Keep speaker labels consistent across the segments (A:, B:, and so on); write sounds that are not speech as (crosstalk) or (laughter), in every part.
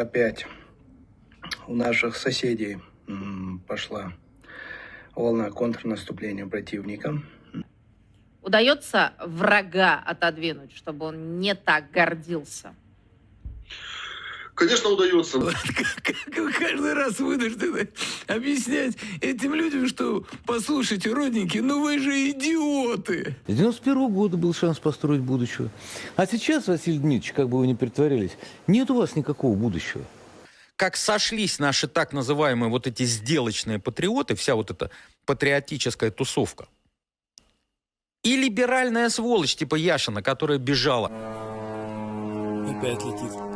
A: опять у наших соседей пошла волна контрнаступления противника.
B: Удается врага отодвинуть, чтобы он не так гордился?
C: Конечно, удается. (laughs)
D: Как вы каждый раз вынуждены объяснять этим людям, что, послушайте, родненьки, ну вы же идиоты.
E: С 91 года был шанс построить будущего. А сейчас, Василий Дмитриевич, как бы вы ни притворялись, нет у вас никакого будущего.
F: как сошлись наши так называемые вот эти сделочные патриоты, вся вот эта патриотическая тусовка, и либеральная сволочь типа Яшина, которая бежала.
D: Опять летит.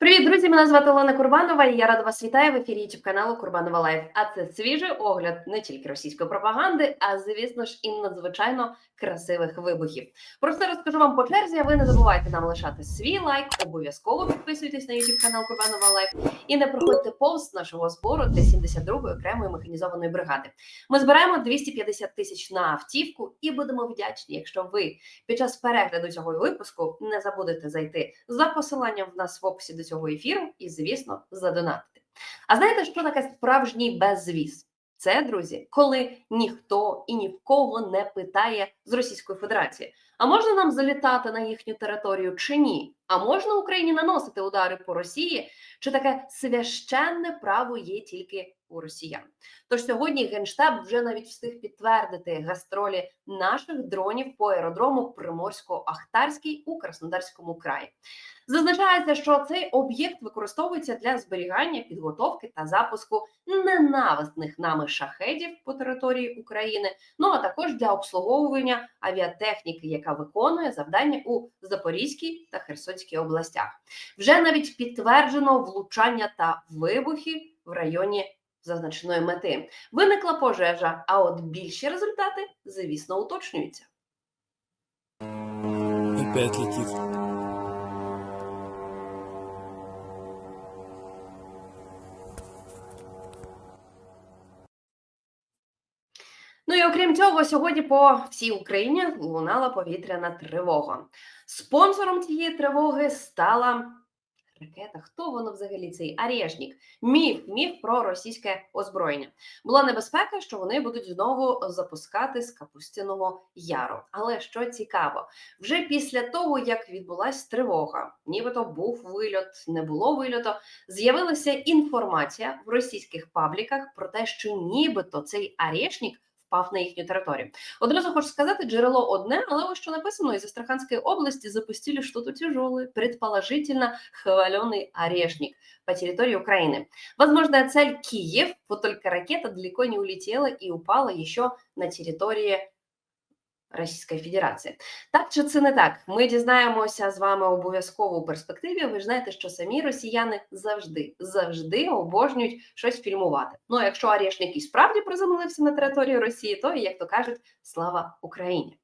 G: Привіт, друзі! Мене звати Олена Курбанова, і я рада вас вітаю в ефірі youtube каналу Курбанова Лайф. А це свіжий огляд не тільки російської пропаганди, а звісно ж і надзвичайно красивих вибухів. Про це розкажу вам по черзі. Ви не забувайте нам лишати свій лайк, обов'язково підписуйтесь на youtube канал Курбанова Лайф і не проходьте повз нашого збору для 72-ї окремої механізованої бригади. Ми збираємо 250 тисяч на автівку і будемо вдячні, якщо ви під час перегляду цього випуску не забудете зайти за посиланням в нас в описі до цього ефіру і, звісно, задонатити. А знаєте, що таке справжній безвіз? Це, друзі, коли ніхто і ні в кого не питає з Російської Федерації. А можна нам залітати на їхню територію чи ні? А можна Україні наносити удари по Росії? Чи таке священне право є тільки у росіян? Тож сьогодні Генштаб вже навіть встиг підтвердити гастролі наших дронів по аеродрому Приморсько-Ахтарський у Краснодарському краї. Зазначається, що цей об'єкт використовується для зберігання, підготовки та запуску ненависних нами шахедів по території України, ну а також для обслуговування авіатехніки, яка виконує завдання у Запорізькій та Херсонській областях. Вже навіть підтверджено влучання та вибухи в районі зазначеної мети. Виникла пожежа, а от більші результати, звісно, уточнюються.
D: Опять летит.
G: Ну і окрім цього, сьогодні по всій Україні лунала повітряна тривога. Спонсором цієї тривоги стала ракета. Хто воно взагалі цей Арєшнік? Міф, міф про російське озброєння. Була небезпека, що вони будуть знову запускати з Капустяного Яру. Але що цікаво, вже після того, як відбулась тривога, нібито був вильот, не було вильоту, з'явилася інформація в російських пабліках про те, що нібито цей Арєшнік впав на їхню територію. Одразу хочу сказати, джерело одне, але ось що написано із Астраханської области запустили что-то предположительно хваленый орешник по территории Украины. Возможная цель Киев, вот только ракета далеко не улетела и упала еще на территории Російської Федерації. Так чи це не так? Ми дізнаємося з вами обов'язково у перспективі. Ви знаєте, що самі росіяни завжди завжди обожнюють щось фільмувати. Ну а якщо Арєшник і справді приземлився на території Росії, то як то кажуть, слава Україні.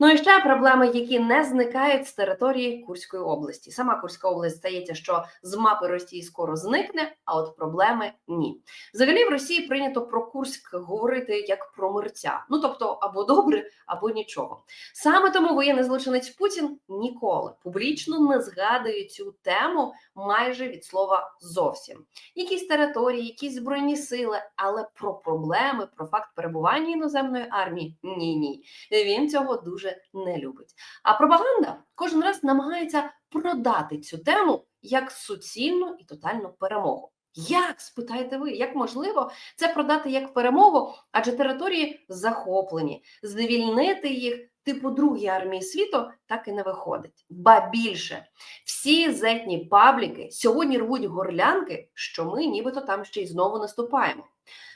G: Ну і ще проблеми, які не зникають з території Курської області. Сама Курська область здається, що з мапи Росії скоро зникне, а от проблеми ні. Взагалі в Росії прийнято про Курськ говорити як про мерця. Ну тобто або добре, або нічого. Саме тому воєнний злочинець Путін ніколи публічно не згадує цю тему майже від слова зовсім. Якісь території, якісь збройні сили, але про проблеми, про факт перебування іноземної армії ні, ні. Він цього дуже не любить. А пропаганда кожен раз намагається продати цю тему як суцільну і тотальну перемогу. Як спитаєте ви, як можливо це продати як перемогу? Адже території захоплені, звільнити їх типу другій армії світу так і не виходить. Ба більше всі зетні пабліки сьогодні рвуть горлянки, що ми нібито там ще й знову наступаємо.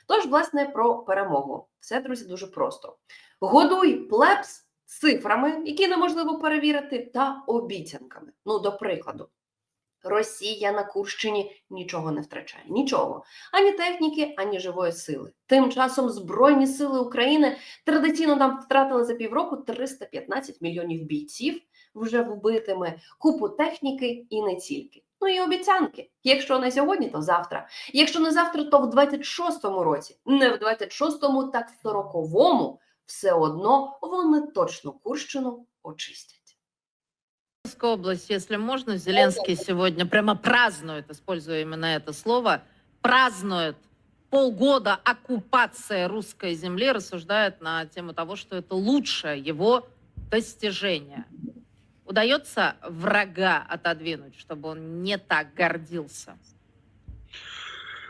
G: Тож, власне, про перемогу. Все, друзі, дуже просто. Годуй плебс цифрами, які неможливо перевірити, та обіцянками. Ну, до прикладу, Росія на Курщині нічого не втрачає. Нічого. Ані техніки, ані живої сили. Тим часом Збройні сили України традиційно нам втратили за півроку 315 мільйонів бійців вже вбитими, купу техніки і не тільки. Ну і обіцянки. Якщо не сьогодні, то завтра. Якщо не завтра, то в 26-му році. Не в 26-му, так в 40-му Все одно вони точно Курщину очистять.
B: Донецкая область, если можно, Зеленский сегодня прямо празднует, используя именно это слово, празднует полгода оккупации русской земли, рассуждает на тему того, что это лучшее его достижение. Удается врага отодвинуть, чтобы он не так гордился?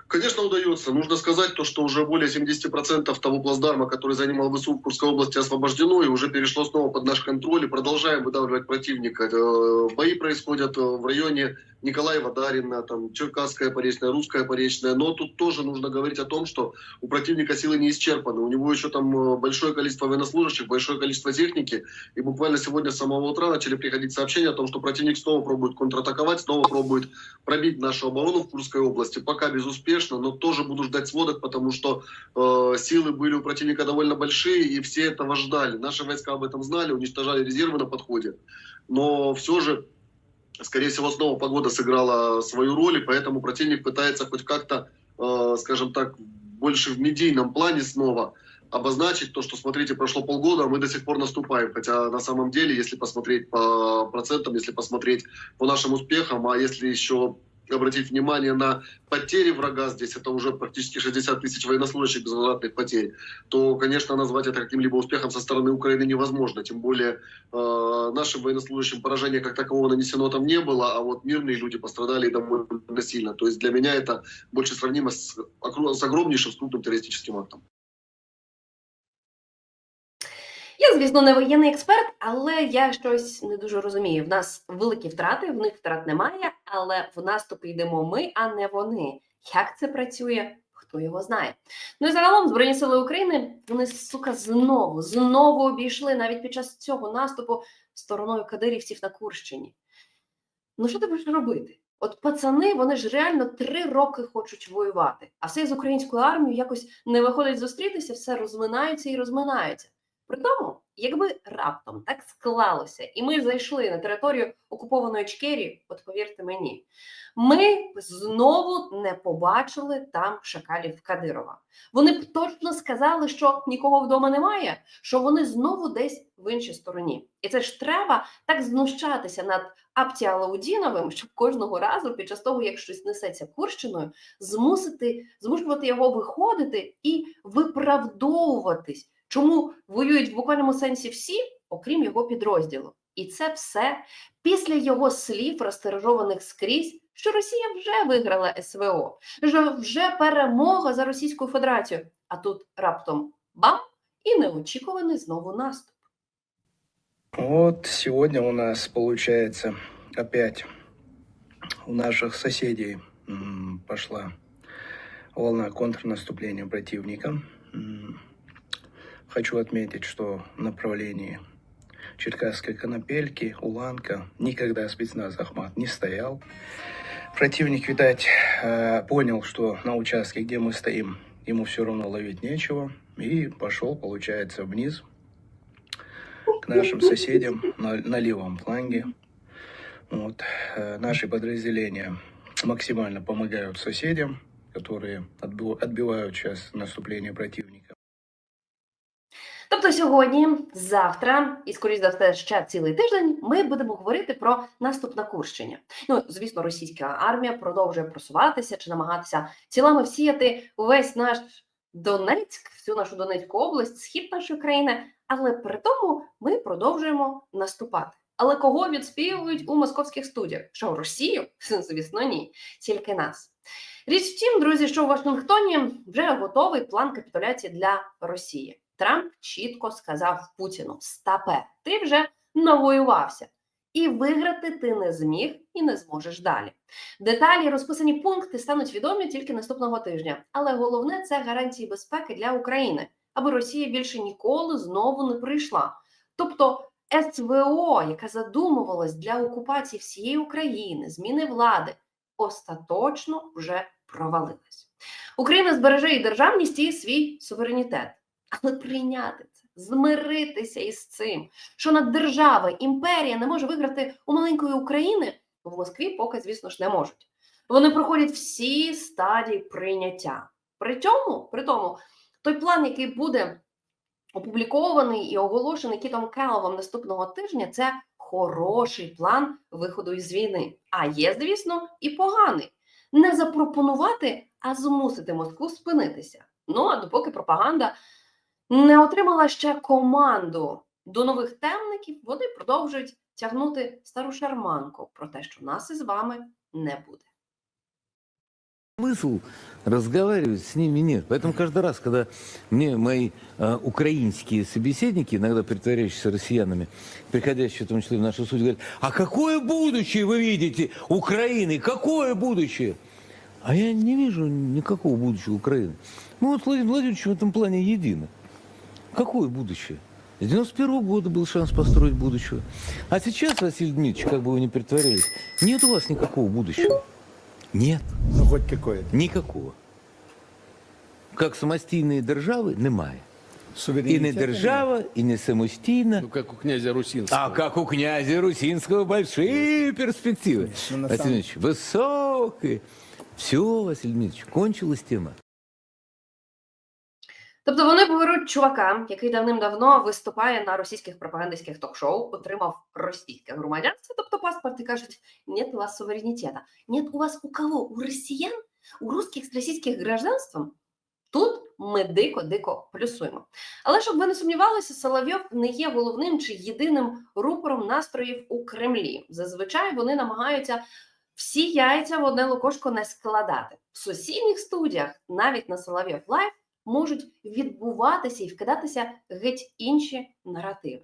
C: Конечно, удается. Нужно сказать то, что уже более 70% того плацдарма, который занимал ВСУ в Курской области, освобождено и уже перешло снова под наш контроль. И продолжаем выдавливать противника. Э, Бои происходят э, в районе Николаева, Дарина, там, Черкасская поречная, Русская поречная. Но тут тоже нужно говорить о том, что у противника силы не исчерпаны. У него еще там э, большое количество военнослужащих, большое количество техники. И буквально сегодня с самого утра начали приходить сообщения о том, что противник снова пробует контратаковать, снова пробует пробить нашу оборону в Курской области. Пока безуспешно, но тоже буду ждать сводок, потому что э, силы были у противника довольно большие, и все этого ждали. Наши войска об этом знали, уничтожали резервы на подходе. Но все же, скорее всего, снова погода сыграла свою роль, и поэтому противник пытается хоть как-то, э, скажем так, больше в медийном плане снова обозначить то, что, смотрите, прошло полгода, а мы до сих пор наступаем. Хотя на самом деле, если посмотреть по процентам, если посмотреть по нашим успехам, а если еще обратить внимание на потери врага здесь, это уже практически 60 тысяч военнослужащих безвозвратных потерь, то, конечно, назвать это каким-либо успехом со стороны Украины невозможно. Тем более э, нашим военнослужащим поражения как такового нанесено там не было, а вот мирные люди пострадали довольно сильно. То есть для меня это больше сравнимо с, с огромнейшим, с крупным террористическим актом.
G: Я, звісно, не воєнний експерт, але я щось не дуже розумію. В нас великі втрати, в них втрат немає, але в наступ йдемо ми, а не вони. Як це працює? Хто його знає? Ну і загалом Збройні сили України вони сука знову знову обійшли навіть під час цього наступу стороною кадирівців на Курщині. Ну що ти будеш робити? От пацани, вони ж реально три роки хочуть воювати, а все з українською армією якось не виходить зустрітися, все розминаються і розминаються. При тому, якби раптом так склалося, і ми зайшли на територію окупованої Чкері, от повірте мені, ми б знову не побачили там шакалів Кадирова. Вони б точно сказали, що нікого вдома немає, що вони знову десь в іншій стороні. І це ж треба так знущатися над Апті Алаудіновим, щоб кожного разу під час того, як щось несеться Курщиною, змусити змушувати його виходити і виправдовуватись. Чому воюють в буквальному сенсі всі, окрім його підрозділу? І це все після його слів, розтиражованих скрізь, що Росія вже виграла СВО, що вже перемога за Російську Федерацію. А тут раптом бам і неочікуваний знову наступ.
A: Вот сегодня у нас получается опять у наших соседей м, пошла волна контрнаступления противника. Хочу отметить, что в направлении Черкасской Конопельки, Уланка никогда спецназ Ахмат не стоял. Противник, видать, э, понял, что на участке, где мы стоим, ему все равно ловить нечего, и пошел, получается, вниз к нашим соседям на, на левом фланге. Вот. э, Наши подразделения максимально помогают соседям, которые отбив- отбивают сейчас наступление противника.
G: Сьогодні, завтра, і скоріш за все, ще цілий тиждень, ми будемо говорити про наступ на Курщині. Ну, звісно, російська армія продовжує просуватися чи намагатися цілами всіяти увесь наш Донецьк, всю нашу Донецьку область, схід нашої країни. Але при тому ми продовжуємо наступати. Але кого відспівують у московських студіях? Що Росію? (laughs) Звісно, ні, тільки нас. Річ в тім, друзі, що у Вашингтоні вже готовий план капітуляції для Росії. Трамп чітко сказав Путіну: Стапе, ти вже навоювався, і виграти ти не зміг і не зможеш далі. Деталі розписані пункти стануть відомі тільки наступного тижня. Але головне це гарантії безпеки для України, аби Росія більше ніколи знову не прийшла. Тобто СВО, яка задумувалась для окупації всієї України, зміни влади, остаточно вже провалилась. Україна збереже і державність і свій суверенітет, але прийняти це, змиритися із цим, що наддержава, імперія не може виграти у маленької України, в Москві поки, звісно ж, не можуть. Вони проходять всі стадії прийняття. При цьому, при тому, той план, який буде опублікований і оголошений Кітом Келловом наступного тижня, це хороший план виходу із війни. А є, звісно, і поганий. Не запропонувати, а змусити Москву спинитися. Ну а допоки пропаганда не отримала ще команду до нових темників, вони продовжують тягнути стару шарманку про те, що нас із вами не буде.
E: Смысл разговаривать с ними нет. Поэтому каждый раз, когда мне мои э, украинские собеседники, иногда притворяющиеся россиянами, приходящие в том числе в нашу суд, говорят, а какое будущее вы видите Украины? Какое будущее? А я не вижу никакого будущего Украины. Мы вот с Владимиром Владимировичем в этом плане едины. Какое будущее? С 91 года был шанс построить будущее. А сейчас, Василий Дмитриевич, как бы вы ни притворялись, нет у вас никакого будущего. Нет.
H: Ну, хоть какое-то.
E: Никакого. Как самостійної держави немає. І
H: Суверенитета
E: не держава, і не самостійна.
I: Ну, как у князя Русинского.
E: А как у князя Русинского большие перспективы.
H: Ну, на
E: Василий
H: самом-
E: Дмитриевич, высокие. Все, Василий Дмитриевич, кончилась тема.
G: Тобто вони беруть чувака, який давним-давно виступає на російських пропагандистських ток-шоу, отримав російське громадянство, тобто паспорт, і кажуть: нет у вас суверенітета. Нет у вас у кого? У росіян? У русських з російських гражданством? Тут ми дико-дико плюсуємо. Але щоб ви не сумнівалися, Соловйов не є головним чи єдиним рупором настроїв у Кремлі. Зазвичай вони намагаються всі яйця в одне лукошко не складати. В сусідніх студіях, навіть на Соловйов Лайв, можуть відбуватися і вкидатися геть інші наративи.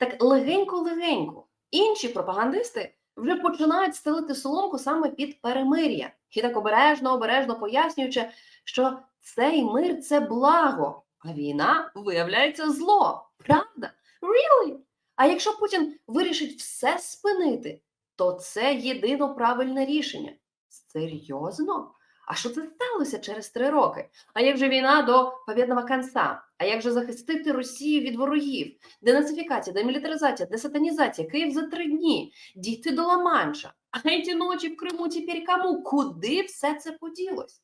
G: Так легенько-легенько інші пропагандисти вже починають стелити соломку саме під перемир'я і так обережно, обережно пояснюючи, що цей мир це благо, а війна виявляється зло. Правда? Really? А якщо Путін вирішить все спинити, то це єдино правильне рішення. Серйозно? А що це сталося через три роки? А як же війна до побєдного кінця? А як же захистити Росію від ворогів? Денацифікація, демілітаризація, десатанізація, Київ за три дні, дійти до Ла-Манша. А ці ночі в Криму тепер кому? Куди все це поділось?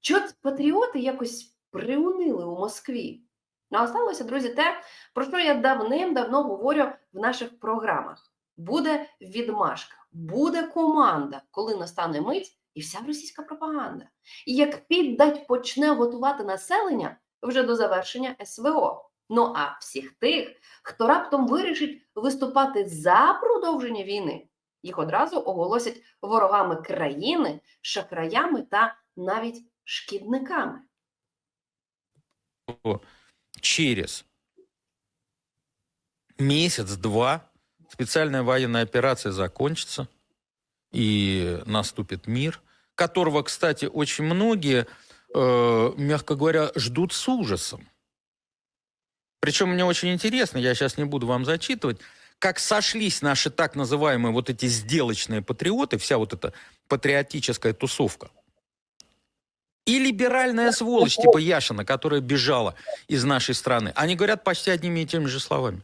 G: Чот патріоти якось приунили у Москві. Ну, а сталося, друзі, те, про що я давним-давно говорю в наших програмах. Буде відмашка, буде команда, коли настане мить, і вся російська пропаганда. І як піддать почне готувати населення вже до завершення СВО. Ну а всіх тих, хто раптом вирішить виступати за продовження війни, їх одразу оголосять ворогами країни, шахраями та навіть шкідниками.
F: через месяц-два специальная военная операция закончится, и наступит мир, которого, кстати, очень многие, э, мягко говоря, ждут с ужасом. Причем мне очень интересно, я сейчас не буду вам зачитывать, как сошлись наши так называемые вот эти сделочные патриоты, вся вот эта патриотическая тусовка, и либеральная сволочь типа Яшина, которая бежала из нашей страны. Они говорят почти одними и теми же словами.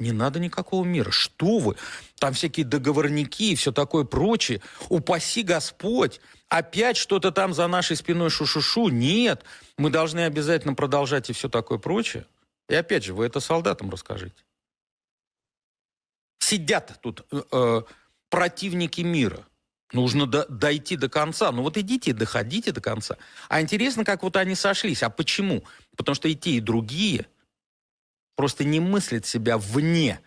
F: Не надо никакого мира. Что вы? Там всякие договорники и все такое прочее. Упаси Господь. Опять что-то там за нашей спиной шу-шу-шу. Нет. Мы должны обязательно продолжать и все такое прочее. И опять же, вы это солдатам расскажите. Сидят тут э, э, противники мира. Нужно до- дойти до конца. Ну вот идите, доходите до конца. А интересно, как вот они сошлись. А почему? Потому что и те, и другие просто не мыслят себя вне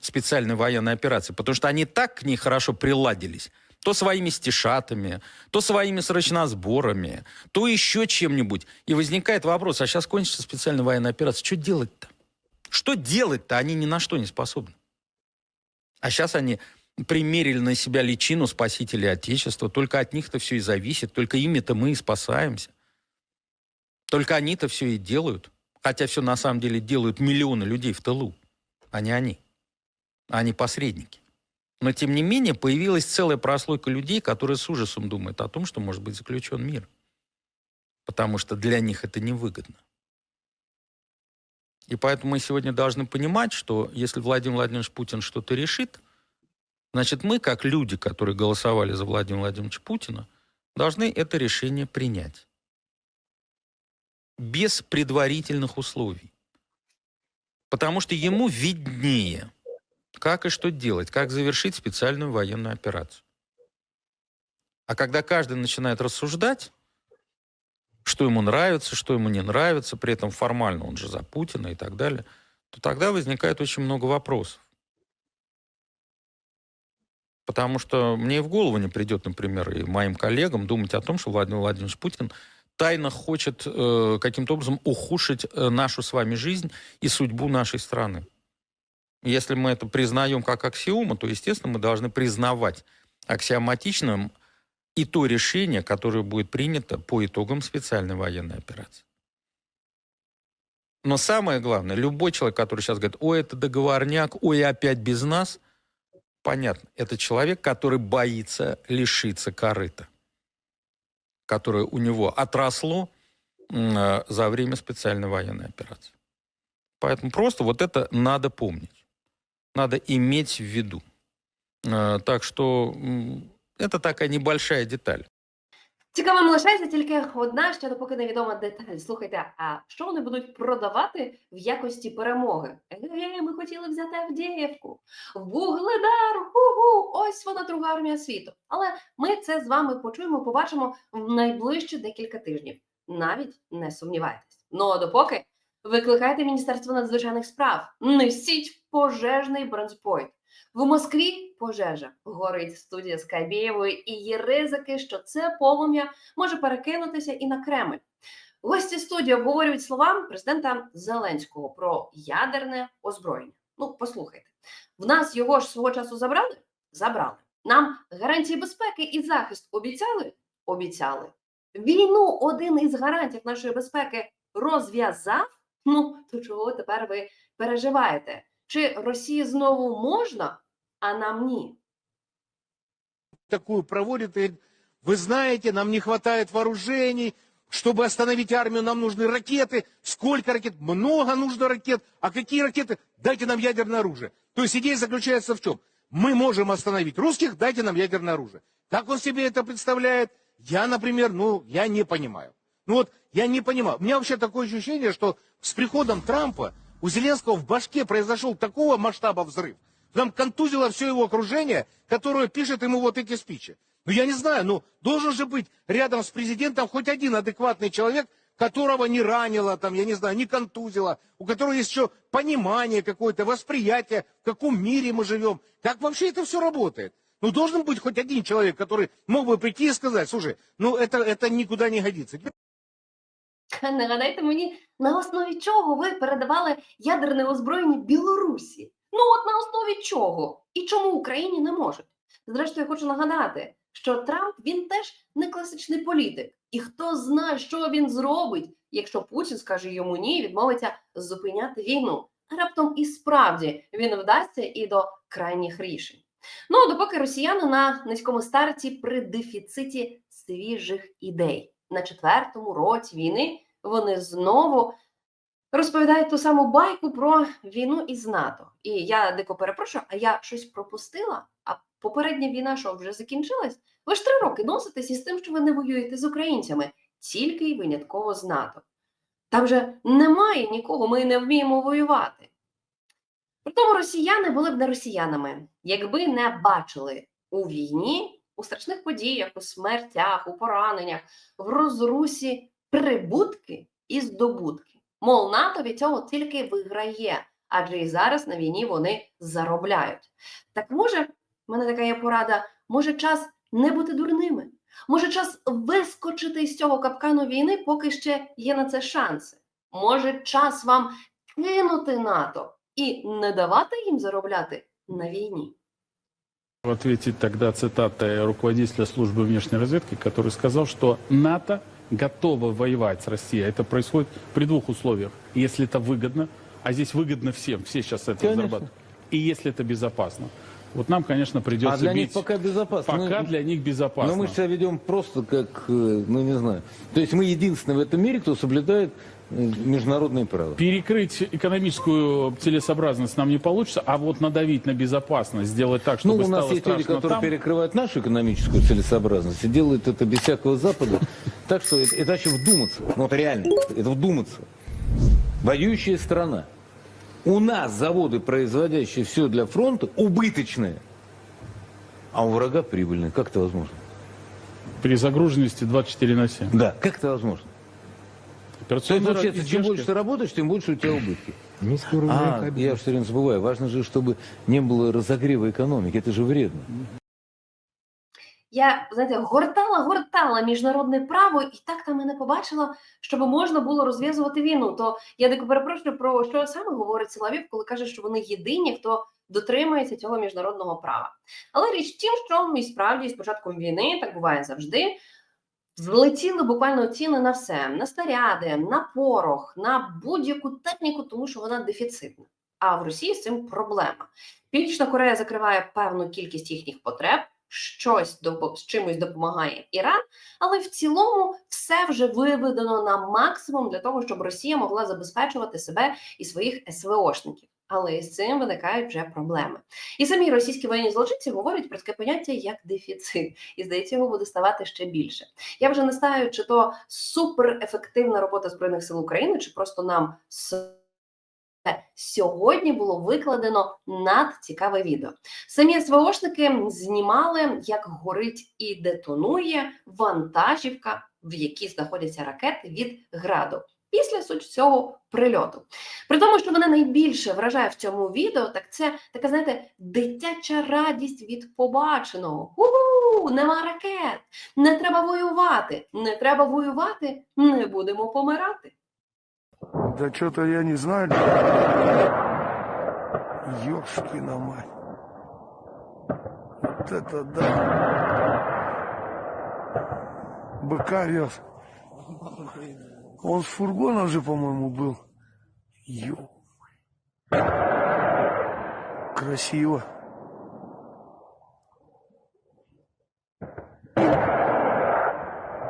F: специальной военной операции, потому что они так к ней хорошо приладились. То своими стишатами, то своими срочносборами, то еще чем-нибудь. И возникает вопрос, а сейчас кончится специальная военная операция, что делать-то? Что делать-то? Они ни на что не способны. А сейчас они примерили на себя личину спасителей Отечества. Только от них-то все и зависит. Только ими-то мы и спасаемся. Только они-то все и делают. Хотя все на самом деле делают миллионы людей в тылу, а не они. Они посредники. Но тем не менее появилась целая прослойка людей, которые с ужасом думают о том, что может быть заключен мир. Потому что для них это невыгодно. И поэтому мы сегодня должны понимать, что если Владимир Владимирович Путин что-то решит, значит мы, как люди, которые голосовали за Владимира Владимировича Путина, должны это решение принять без предварительных условий. Потому что ему виднее, как и что делать, как завершить специальную военную операцию. А когда каждый начинает рассуждать, что ему нравится, что ему не нравится, при этом формально он же за Путина и так далее, то тогда возникает очень много вопросов. Потому что мне и в голову не придет, например, и моим коллегам думать о том, что Владимир Владимирович Путин тайно хочет э, каким-то образом ухудшить э, нашу с вами жизнь и судьбу нашей страны. Если мы это признаем как аксиому, то, естественно, мы должны признавать аксиоматичным и то решение, которое будет принято по итогам специальной военной операции. Но самое главное, любой человек, который сейчас говорит, ой, это договорняк, ой, опять без нас, понятно, это человек, который боится лишиться корыта, которое у него отросло э, за время специальной военной операции. Поэтому просто вот это надо помнить, надо иметь в виду. Э, Так что это такая небольшая деталь.
G: Цікавим лишається тільки одна ще допоки невідома деталь. Слухайте, а що вони будуть продавати в якості перемоги? Е, ми хотіли взяти Авдіївку, Вугледар, гу-гу, ось вона друга армія світу. Але ми це з вами почуємо, побачимо в найближчі декілька тижнів. Навіть не сумнівайтесь. Ну а допоки викликайте Міністерство надзвичайних справ, несіть пожежний бронспойт. В Москві пожежа горить студія Скайбєєвої, і є ризики, що це полум'я може перекинутися і на Кремль. Гості студії обговорюють слова президента Зеленського про ядерне озброєння. Ну, послухайте, в нас його ж свого часу забрали? Забрали. Нам гарантії безпеки і захист обіцяли? Обіцяли. Війну один із гарантів нашої безпеки розв'язав. Ну, то чого тепер ви переживаєте? Чи Росії знову можна, а нам ні?
H: такую проводит и говорит, вы знаете, нам не хватает вооружений, чтобы остановить армию, нам нужны ракеты. Сколько ракет? Много нужно ракет. А какие ракеты? Дайте нам ядерное оружие. То есть идея заключается в чем? Мы можем остановить русских, дайте нам ядерное оружие. Как он себе это представляет? Я, например, ну, я не понимаю. Ну вот, я не понимаю. У меня вообще такое ощущение, что с приходом Трампа у Зеленского в башке произошел такого масштаба взрыв. Там контузило все его окружение, которое пишет ему вот эти спичи. Ну, я не знаю, ну, должен же быть рядом с президентом хоть один адекватный человек, которого не ранило, там, я не знаю, не контузило, у которого есть еще понимание какое-то, восприятие, в каком мире мы живем. Как вообще это все работает? Ну, должен быть хоть один человек, который мог бы прийти и сказать, слушай, ну, это, это никуда не годится.
G: Нагадайте мені, на основі чого ви передавали ядерне озброєння Білорусі? Ну от на основі чого? І чому Україні не можуть? Зрештою, я хочу нагадати, що Трамп він теж не класичний політик. І хто знає, що він зробить, якщо Путін скаже йому ні, відмовиться зупиняти війну. Раптом і справді він вдасться і до крайніх рішень. Ну допоки росіяни на низькому старті при дефіциті свіжих ідей на четвертому році війни вони знову розповідають ту саму байку про війну із НАТО. І я дико перепрошую, а я щось пропустила? А попередня війна, що вже закінчилась? Ви ж три роки носитесь із тим, що ви не воюєте з українцями, тільки й винятково з НАТО. Там же немає нікого, ми не вміємо воювати. При тому росіяни були б не росіянами, якби не бачили у війні, у страшних подіях, у смертях, у пораненнях, в розрусі прибутки і здобутки. Мол, НАТО від цього тільки виграє, адже і зараз на війні вони заробляють. Так може, в мене така є порада, може час не бути дурними, може час вискочити з цього капкану війни, поки ще є на це шанси. Може, час вам кинути НАТО і не давати їм заробляти на війні.
I: ответить тогда цитатой руководителя службы внешней разведки, который сказал, что НАТО готово воевать с Россией. Это происходит при двух условиях. Если это выгодно, а здесь выгодно всем, все сейчас это
E: Конечно.
I: зарабатывают. И если это безопасно. Вот нам, конечно, придется
E: А для них
I: бить.
E: пока безопасно.
I: Пока
E: Ну,
I: для них безопасно.
E: Но мы себя ведем просто как, э, ну не знаю. То есть мы единственные в этом мире, кто соблюдает международные правила.
I: Перекрыть экономическую целесообразность нам не получится, а вот надавить на безопасность, сделать так,
E: Ну,
I: чтобы
E: у нас есть люди, которые
I: там.
E: перекрывают нашу экономическую целесообразность и делают это без всякого Запада. (laughs) Так что это, это вообще вдуматься. Ну, вот реально, это вдуматься. Воюющая страна У нас заводы, производящие все для фронта, убыточные, а у врага прибыльные. Как это возможно?
I: При загруженности 24 на 7.
E: Да. Как это возможно? То есть,
I: Операционные
E: получается, чем
I: издержки-
E: больше ты работаешь, тем больше у тебя убытки.
J: Низкий уровень
E: А,
J: рентабельности.
E: я все время забываю. Важно же, чтобы не было разогрева экономики. Это же вредно.
G: Я знаєте, гортала, гортала міжнародне право, і так там і не побачила, щоб можна було розв'язувати війну. То я дико перепрошую про що саме говорить Соловів, коли каже, що вони єдині, хто дотримується цього міжнародного права. Але річ в тім, що і справді з початком війни так буває завжди. Злетіли буквально ціни на все: на снаряди, на порох, на будь-яку техніку, тому що вона дефіцитна. А в Росії з цим проблема. Північна Корея закриває певну кількість їхніх потреб, щось з чимось допомагає Іран, але в цілому все вже виведено на максимум для того, щоб Росія могла забезпечувати себе і своїх СВОшників. Але з цим виникають вже проблеми. І самі російські воєнні злочинці говорять про таке поняття як дефіцит, і здається, його буде ставати ще більше. Я вже не знаю, чи то суперефективна робота збройних сил України, чи просто нам сьогодні було викладено надцікаве відео. Самі СВОшники знімали, як горить і детонує вантажівка, в якій знаходяться ракети від граду Після суть цього прильоту. При тому, що мене найбільше вражає в цьому відео, так це така, знаєте, дитяча радість від побаченого. Уху! Нема ракет, не треба воювати, не треба воювати, не будемо помирати.
K: Да что-то я не знаю. Ёшкина мать. Вот это да. Быка вез. Он с фургоном же, по-моему, был. Ё. Красиво.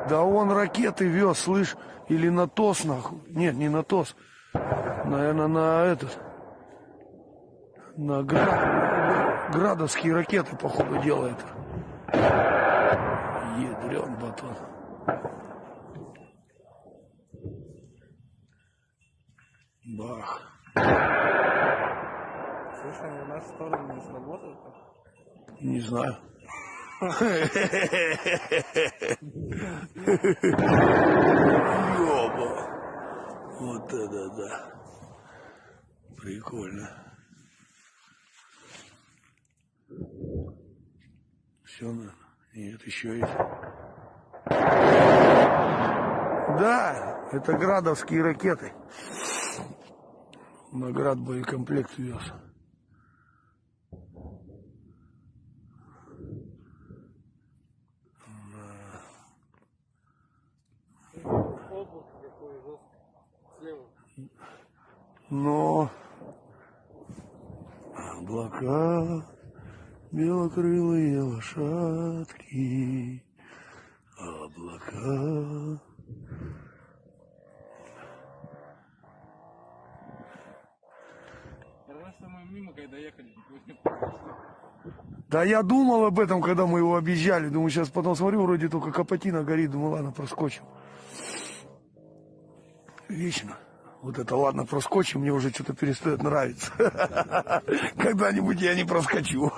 K: Да он ракеты вез, слышь, или на ТОС, нахуй. Нет, не на ТОС. Наверное, на этот. На град, градовские ракеты, походу, делает. Ядрен батон.
J: Слушай, у нас стороны не сработают.
K: Не знаю. Ёба. Вот это да. Прикольно. Все, нет, еще есть. Да, это градовские ракеты. Наград боекомплект вез. Но облака, белокрылые лошадки, облака. Да я думал об этом, когда мы его объезжали. Думаю, сейчас потом смотрю, вроде только Капотина горит. Думаю, ладно, проскочим. Вечно. Вот это ладно, проскочим, мне уже что-то перестает нравиться. (laughs) Когда-нибудь я не проскочу.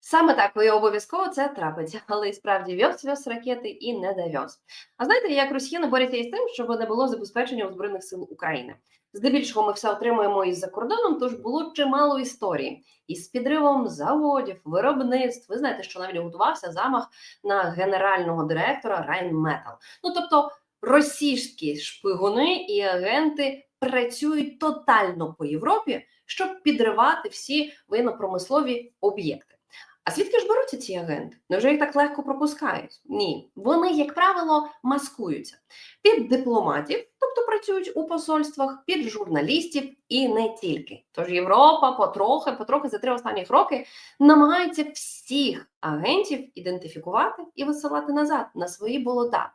G: Саме так і обов'язково це трапиться, але і справді вьоз вьоз ракети і не довез. А знаєте, як росіяни борються із тим, щоб не було забезпечення у збройних сил України? Здебільшого ми все отримуємо із-за кордоном, тож було чимало історій із підривом заводів, виробництв. Ви знаєте, що навіть готувався замах на генерального директора Райнметал. Ну тобто російські шпигуни і агенти працюють тотально по Європі, щоб підривати всі воєнно-промислові об'єкти. А звідки ж беруться ці агенти? Невже їх так легко пропускають? Ні, вони, як правило, маскуються під дипломатів, тобто працюють у посольствах, під журналістів і не тільки. Тож Європа потрохи, потрохи за три останніх роки намагається всіх агентів ідентифікувати і висилати назад на свої болота.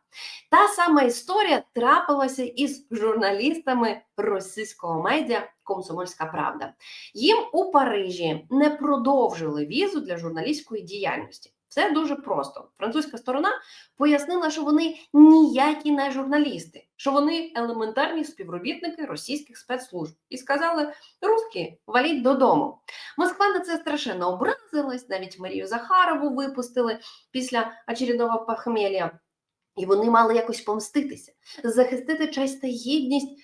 G: Та сама історія трапилася із журналістами російського медіа Комсомольська Правда. Їм у Парижі не продовжили візу для журналістської діяльності. Це дуже просто. Французька сторона пояснила, що вони ніякі не журналісти, що вони елементарні співробітники російських спецслужб і сказали: русські, валіть додому. Москва на це страшенно образилась, навіть Марію Захарову випустили після очередного похмелля. І вони мали якось помститися, захистити честь та гідність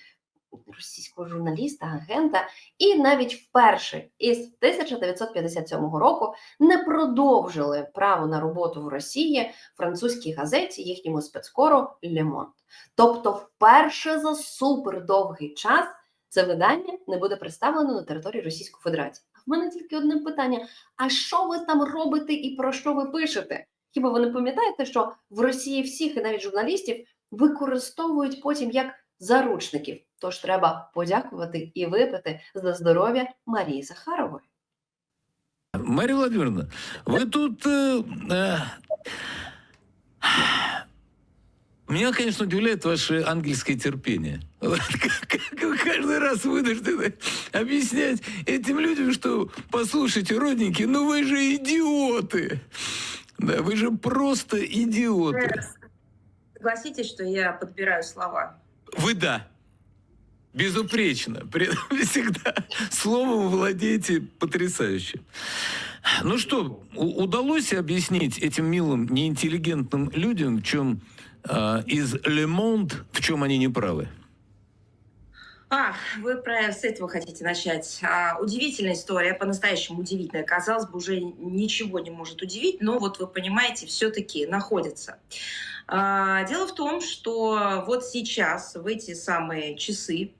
G: російського журналіста, агента, і навіть вперше із 1957 року не продовжили право на роботу в Росії французькій газеті їхньому спецкору Monde. Тобто, вперше за супердовгий час це видання не буде представлено на території Російської Федерації. А в мене тільки одне питання: а що ви там робите і про що ви пишете? Хіба ви не пам'ятаєте, що в Росії всіх і навіть журналістів використовують потім як заручників? Тож треба подякувати і випити за здоров'я Марії Захарової.
D: Мария Владимировна, вы тут... э, э, Меня, конечно, удивляет ваше ангельское терпение. Вот Как, как вы каждый раз вынуждены объяснять этим людям, что, послушайте, родненькие, ну вы же идиоты. Да, вы же просто идиоты.
L: Согласитесь, что я подбираю слова.
D: Вы да. Безупречно. При (laughs) этом всегда словом владеете потрясающе. Ну что, удалось объяснить этим милым, неинтеллигентным людям, в чем э, из Le Monde, в чем они не правы?
L: А, вы про с этого хотите начать. А, удивительная история, по-настоящему удивительная. Казалось бы, уже ничего не может удивить, но вот вы понимаете, все-таки находится. А, дело в том, что вот сейчас, в эти самые часы,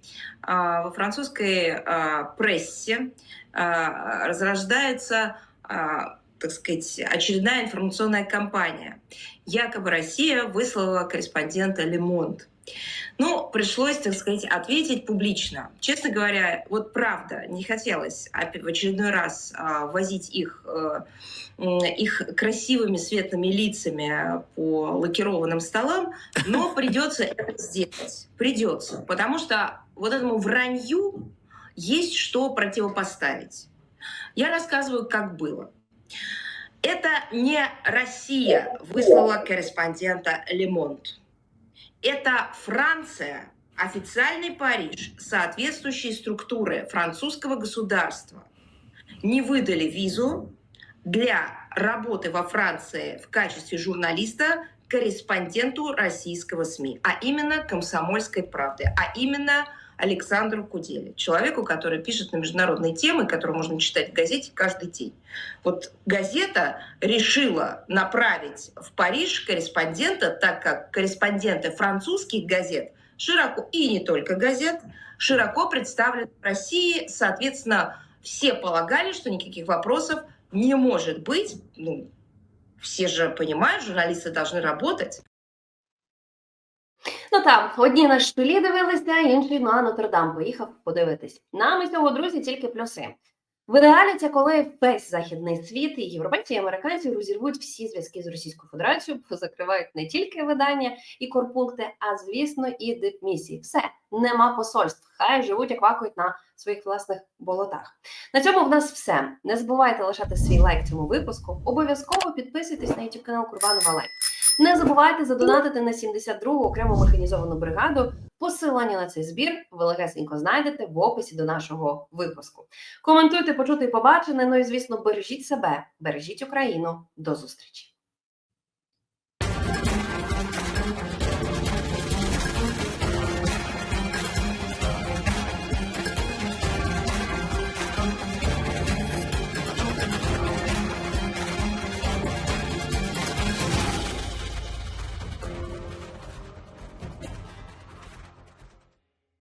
L: а, во французской а, прессе разрождается, так сказать, очередная информационная кампания. Якобы Россия выслала корреспондента Monde. Ну, пришлось, так сказать, ответить публично. Честно говоря, вот правда, не хотелось в очередной раз а, возить их, э, их красивыми светлыми лицами по лакированным столам, но (laughs) придется это сделать. Придется. Потому что вот этому вранью есть что противопоставить. Я рассказываю, как было. Это не Россия выслала корреспондента Лемонт. Это Франция, официальный Париж, соответствующие структуры французского государства. Не выдали визу для работы во Франции в качестве журналиста корреспонденту российского СМИ, а именно «Комсомольской правды», а именно Александру Куделе, человеку, который пишет на международные темы, которые можно читать в газете каждый день. Вот газета решила направить в Париж корреспондента, так как корреспонденты французских газет широко, и не только газет, широко представлены в России. Соответственно, все полагали, что никаких вопросов не может быть. Ну, все же понимают, журналисты должны работать.
G: Ну так, одні на шпилі дивилися, інші на Нотр-Дам поїхав подивитись. Нам із цього, друзі, тільки плюси. В ідеалі це коли весь західний світ і європейці, і американці розірвуть всі зв'язки з Російською Федерацією, позакривають не тільки видання і корпункти, а звісно, і дипмісії. Все нема посольств. Хай живуть як вакують на своїх власних болотах. На цьому в нас все. Не забувайте лишати свій лайк цьому випуску. Обов'язково підписуйтесь на YouTube канал Курбанова Лайк. Не забувайте задонатити на 72-гу окрему механізовану бригаду. Посилання на цей збір ви легесенько знайдете в описі до нашого випуску. Коментуйте, почути і побачене. Ну і звісно, бережіть себе, бережіть Україну. До зустрічі.